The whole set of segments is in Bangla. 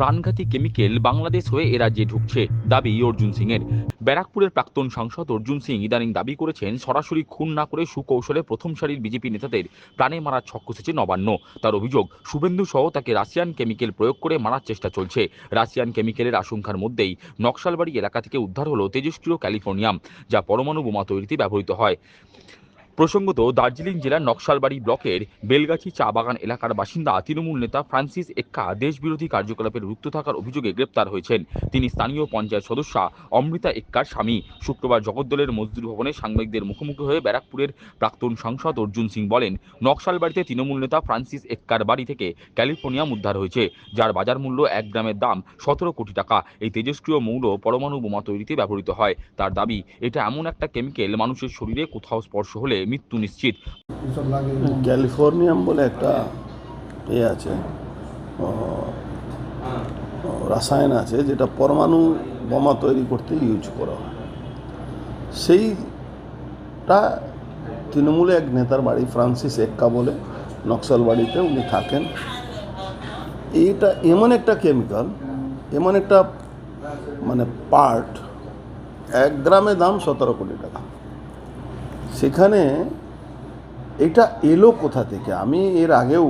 প্রাণঘাতী কেমিক্যাল বাংলাদেশ হয়ে এ রাজ্যে ঢুকছে, দাবি অর্জুন সিং এর ব্যারাকপুরের প্রাক্তন সাংসদ অর্জুন সিং ইদানিং দাবি করেছেন, সরাসরি খুন না করে সুকৌশলে প্রথম সারির বিজেপি নেতাদের প্রাণে মারার ছক কষেছে নবান্ন। তার অভিযোগ, শুভেন্দু সহ তাকে রাশিয়ান কেমিক্যাল প্রয়োগ করে মারার চেষ্টা চলছে। রাশিয়ান কেমিক্যালের আশঙ্কার মধ্যেই নকশালবাড়ি এলাকা থেকে উদ্ধার হলো তেজস্ক্রিয় ক্যালিফোর্নিয়াম, যা পরমাণু বোমা তৈরিতে ব্যবহৃত হয়। প্রসঙ্গত, দার্জিলিং জেলার নকশালবাড়ি ব্লকের বেলগাছি চা বাগান এলাকার বাসিন্দা তৃণমূল নেতা ফ্রান্সিস এক্কা দেশবিরোধী কার্যকলাপে যুক্ত থাকার অভিযোগে গ্রেপ্তার হয়েছেন। তিনি স্থানীয় পঞ্চায়েত সদস্যা অমৃতা এক্কার স্বামী। শুক্রবার জগদ্দলের মজদুর ভবনে সাংবাদিকদের মুখোমুখি হয়ে ব্যারাকপুরের প্রাক্তন সাংসদ অর্জুন সিং বলেন, নকশালবাড়িতে তৃণমূল নেতা ফ্রান্সিস এক্কার বাড়ি থেকে ক্যালিফোর্নিয়াম উদ্ধার হয়েছে, যার বাজার মূল্য এক গ্রামের দাম সতেরো কোটি টাকা। এই তেজস্ক্রিয় মৌল পরমাণু বোমা তৈরিতে ব্যবহৃত হয়। তার দাবি, এটা এমন একটা কেমিক্যাল মানুষের শরীরে কোথাও স্পর্শ হলে মৃত্যু নিশ্চিত। ক্যালিফোর্নিয়াম বলে একটা এ আছে রাসায়ন আছে, যেটা পরমাণু বোমা তৈরি করতে ইউজ করা হয়। সেইটা তৃণমূলে এক নেতার বাড়ি, ফ্রান্সিস এক্কা বলে নকশাল বাড়িতে উনি থাকেন। এইটা এমন একটা কেমিক্যাল এমন একটা মানে পার্ট এক গ্রামে দাম সতেরো কোটি টাকা। সেখানে এটা এলো কোথা থেকে? আমি এর আগেও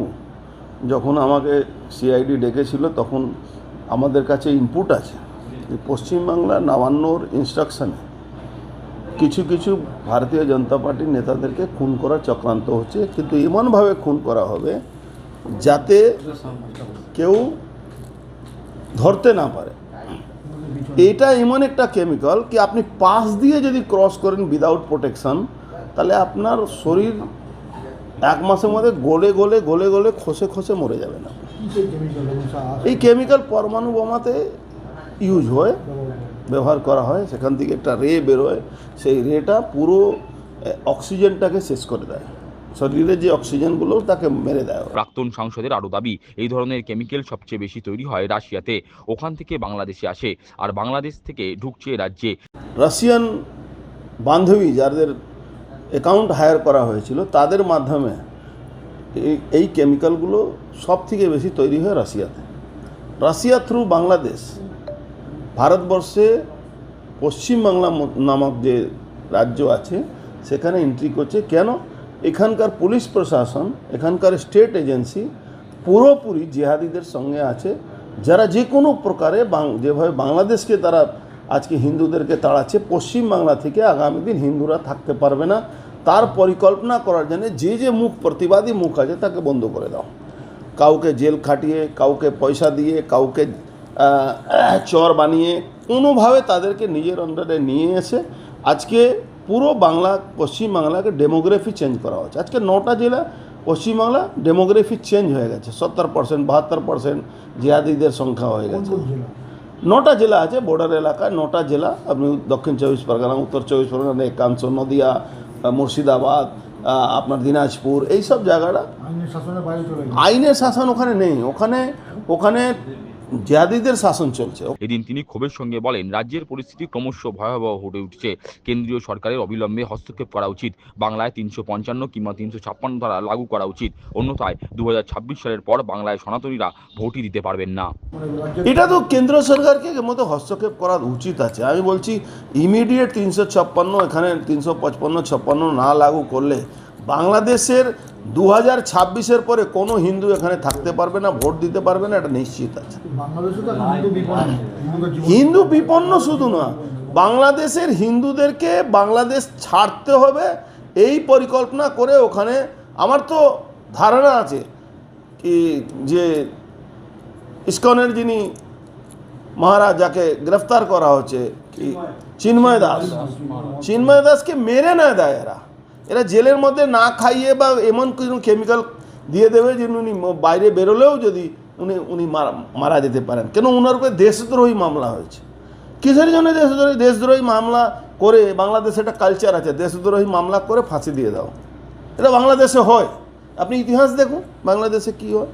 যখন আমাকে সিআইডি ডেকেছিল, তখন আমাদের কাছে ইনপুট আছে। যে পশ্চিমবাংলা নবান্নর ইনস্ট্রাকশনে কিছু কিছু ভারতীয় জনতা পার্টির নেতাদেরকে খুন করার চক্রান্ত হচ্ছে, কিন্তু এমনভাবে খুন করা হবে যাতে কেউ ধরতে না পারে। এটা এমন একটা কেমিক্যাল কি আপনি পাশ দিয়ে যদি ক্রস করেন উইদাউট প্রোটেকশন তাহলে আপনার শরীর এক মাসের মধ্যে গলে গলে গলে গলে খসে খসে মরে যাবে না এই কেমিক্যাল পরমাণু বোমাতে ইউজ হয় ব্যবহার করা? হয় সেখান থেকে একটা রে বেরোয় সেই রেটা পুরো অক্সিজেনটাকে শেষ করে দেয় শরীরের যে অক্সিজেনগুলো তাকে মেরে দেয়। প্রাক্তন সাংসদের আরও দাবি এই ধরনের কেমিক্যাল সবচেয়ে বেশি তৈরি হয় রাশিয়াতে ওখান থেকে বাংলাদেশে আসে আর বাংলাদেশ থেকে ঢুকছে রাজ্যে রাশিয়ান বান্ধবী যাদের অ্যাকাউন্ট হায়ার করা হয়েছিল, তাদের মাধ্যমে এই কেমিক্যালগুলো সব থেকে বেশি তৈরি হয় রাশিয়াতে। রাশিয়া থ্রু বাংলাদেশ, ভারতবর্ষে পশ্চিমবাংলা নামক যে রাজ্য আছে, সেখানে এন্ট্রি করছে। কেন? এখানকার পুলিশ প্রশাসন, এখানকার স্টেট এজেন্সি পুরোপুরি জেহাদিদের সঙ্গে আছে। যারা যে কোনো প্রকারে যেভাবে বাংলাদেশকে তারা আজকে হিন্দুদেরকে তাড়াচ্ছে পশ্চিমবাংলা থেকে আগামী দিন হিন্দুরা থাকতে পারবে না। তার পরিকল্পনা করার জন্য যে যে মুখ, প্রতিবাদী মুখ আছে তাকে বন্ধ করে দাও। কাউকে জেল খাটিয়ে, কাউকে পয়সা দিয়ে, কাউকে চর বানিয়ে কোনোভাবে তাদেরকে নিজের অন্ডারে নিয়ে এসে আজকে পুরো বাংলা পশ্চিমবাংলাকে ডেমোগ্রাফি চেঞ্জ করা হচ্ছে। আজকে নটা জেলা পশ্চিমবাংলা ডেমোগ্রাফি চেঞ্জ হয়ে গেছে। সত্তর পার্সেন্ট বাহাত্তর পার্সেন্ট জিহাদিদের সংখ্যা হয়ে গেছে। নটা জেলা আছে বর্ডার এলাকায় নটা জেলা। আপনি দক্ষিণ চব্বিশ পরগনা উত্তর চব্বিশ পরগনা একাংশ নদিয়া মুর্শিদাবাদ আপনার দিনাজপুর এইসব জায়গাটা আইনের শাসন ওখানে নেই। ওখানে ওখানে জিহাদিদের শাসন চলছে। এদিন তিনি ক্ষোভের সঙ্গে বলেন রাজ্যের পরিস্থিতি ক্রমশ ভয়াবহ হয়ে উঠছে। কেন্দ্রীয় সরকারের অবিলম্বে হস্তক্ষেপ করা উচিত। বাংলায় তিনশো পঞ্চান্ন কিংবা তিনশো ছাপ্পান্ন ধারা লাগু করা উচিত। অন্যথায় দু হাজার ছাব্বিশ সালের পর বাংলায় সনাতনীরা ভোটই দিতে পারবেন না। এটা তো কেন্দ্র সরকারকে মধ্যে হস্তক্ষেপ করা উচিত আছে। আমি বলছি ইমিডিয়েট তিনশো ছাপ্পান্ন এখানে তিনশো পঁচপান্ন ছাপ্পান্ন না লাগু করলে বাংলাদেশের দু হাজার ছাব্বিশের পরে কোনো হিন্দু এখানে থাকতে পারবে না ভোট দিতে পারবে না এটা নিশ্চিত আছে। বিপন্ন। হিন্দু বিপন্ন শুধু না বাংলাদেশের হিন্দুদেরকে বাংলাদেশ ছাড়তে হবে এই পরিকল্পনা করে ওখানে আমার তো ধারণা আছে কি যে ইস্কনের যিনি মহারাজ যাকে গ্রেফতার করা হচ্ছে কি চিন্ময় দাস। চিন্ময় দাসকে মেরে না দেয় এরা। এরা জেলের মধ্যে না খাইয়ে বা এমন কিছু কেমিক্যাল দিয়ে দেবে যে উনি বাইরে বেরোলেও যদি উনি উনি মারা মারা যেতে পারেন। কেন ওনার উপরে দেশদ্রোহী মামলা হয়েছে। কিসের জন্য দেশদ্রোহী দেশদ্রোহী মামলা করে বাংলাদেশে একটা কালচার আছে, দেশদ্রোহী মামলা করে ফাঁসি দিয়ে দাও। এটা বাংলাদেশে হয়। আপনি ইতিহাস দেখুন, বাংলাদেশে কী হয়?